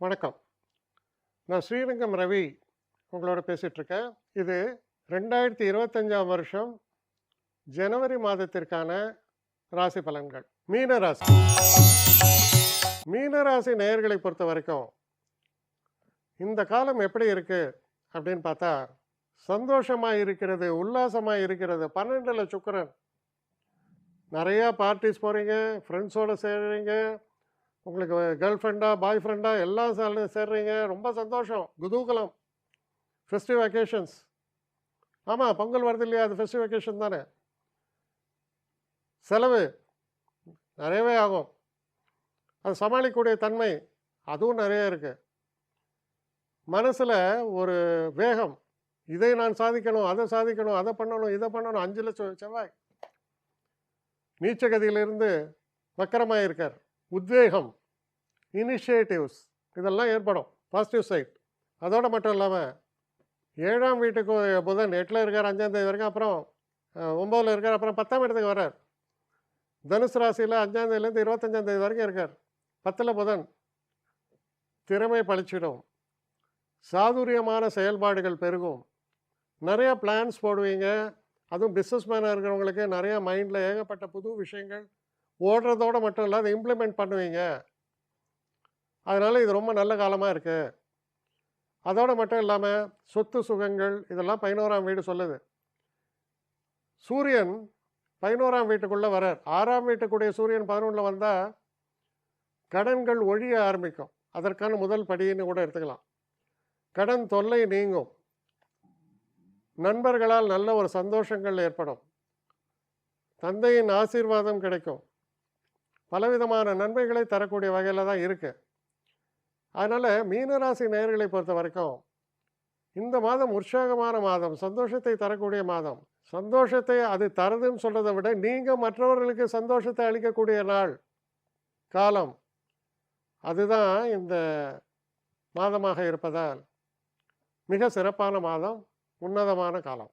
வணக்கம். நான் ஸ்ரீரங்கம் ரவி உங்களோட பேசிகிட்ருக்கேன் இது ரெண்டாயிரத்தி இருபத்தஞ்சாம் வருஷம் ஜனவரி மாதத்திற்கான ராசி பலன்கள். மீன ராசி. மீன ராசி நேயர்களை பொறுத்த வரைக்கும் இந்த காலம் எப்படி இருக்குது அப்படின்னு பார்த்தா சந்தோஷமாக இருக்கிறது உல்லாசமாக இருக்கிறது. பன்னெண்டில் சுக்கரன். நிறையா பார்ட்டிஸ் போகிறீங்க ஃப்ரெண்ட்ஸோடு சேர்றீங்க உங்களுக்கு கேர்ள் ஃப்ரெண்டா பாய் ஃப்ரெண்டா எல்லாம் சேர்ந்து சேர்றீங்க. ரொம்ப சந்தோஷம். குதூகலம். ஃபெஸ்டிவ் வெக்கேஷன்ஸ் ஆமாம் பொங்கல் வருது இல்லையா? அது ஃபெஸ்டிவ் வெக்கேஷன் தானே. செலவு. நிறையவே ஆகும். அது சமாளிக்கக்கூடிய தன்மை. அதுவும் நிறைய இருக்குது மனசில் ஒரு வேகம். இதை நான் சாதிக்கணும் அதை சாதிக்கணும் அதை பண்ணணும் இதை பண்ணணும். அஞ்சு லட்சம் செவ்வாய். நீச்சகதியிலிருந்து வக்கரமாக இருக்கார் உத்வேகம் இனிஷியேட்டிவ்ஸ் இதெல்லாம் ஏற்படும். பாசிட்டிவ் சைட் அதோடு மட்டும் இல்லாமல் ஏழாம் வீட்டுக்கு புதன் எட்டில் இருக்கார் அஞ்சாந்தேதி வரைக்கும் அப்புறம் ஒம்போதில் இருக்கார் அப்புறம் பத்தாம் இடத்துக்கு வர்றார். தனுசு ராசியில் அஞ்சாம் இருபத்தஞ்சாந்தேதி வரைக்கும் இருக்கார். பத்தில் புதன் திறமை பழிச்சிடும். சாதுரியமான செயல்பாடுகள் பெருகும். நிறையா பிளான்ஸ் போடுவீங்க. அதுவும் பிஸ்னஸ் மேனாக இருக்கிறவங்களுக்கு நிறையா மைண்டில் ஏகப்பட்ட புது விஷயங்கள் ஓடுறதோடு மட்டும் இல்லை அதை இம்ப்ளிமெண்ட் பண்ணுவீங்க. அதனால் இது ரொம்ப நல்ல காலமாக இருக்குது அதோடு மட்டும் இல்லாமல் சொத்து சுகங்கள் இதெல்லாம் பதினோராம் வீடு சொல்லுது. சூரியன் பதினோராம் வீட்டுக்குள்ளே வரார் ஆறாம் வீட்டுக்குடைய சூரியன் பதினொன்றில் வந்தால் கடன்கள் ஒழிய ஆரம்பிக்கும். அதற்கான முதல் படின்னு கூட எடுத்துக்கலாம். கடன் தொல்லை நீங்கும். நண்பர்களால் நல்ல ஒரு சந்தோஷங்கள் ஏற்படும். தந்தையின் ஆசீர்வாதம் கிடைக்கும். பலவிதமான நன்மைகளை தரக்கூடிய வகையில் தான் இருக்குது அதனால் மீனராசி நேயர்களை பொறுத்த வரைக்கும் இந்த மாதம் உற்சாகமான மாதம் சந்தோஷத்தை தரக்கூடிய மாதம். சந்தோஷத்தை அது தருதுன்னு சொல்கிறத விட நீங்கள் மற்றவர்களுக்கு சந்தோஷத்தை அளிக்கக்கூடிய நாள் காலம். அதுதான் இந்த மாதமாக இருப்பதால் மிக சிறப்பான மாதம் உன்னதமான காலம்.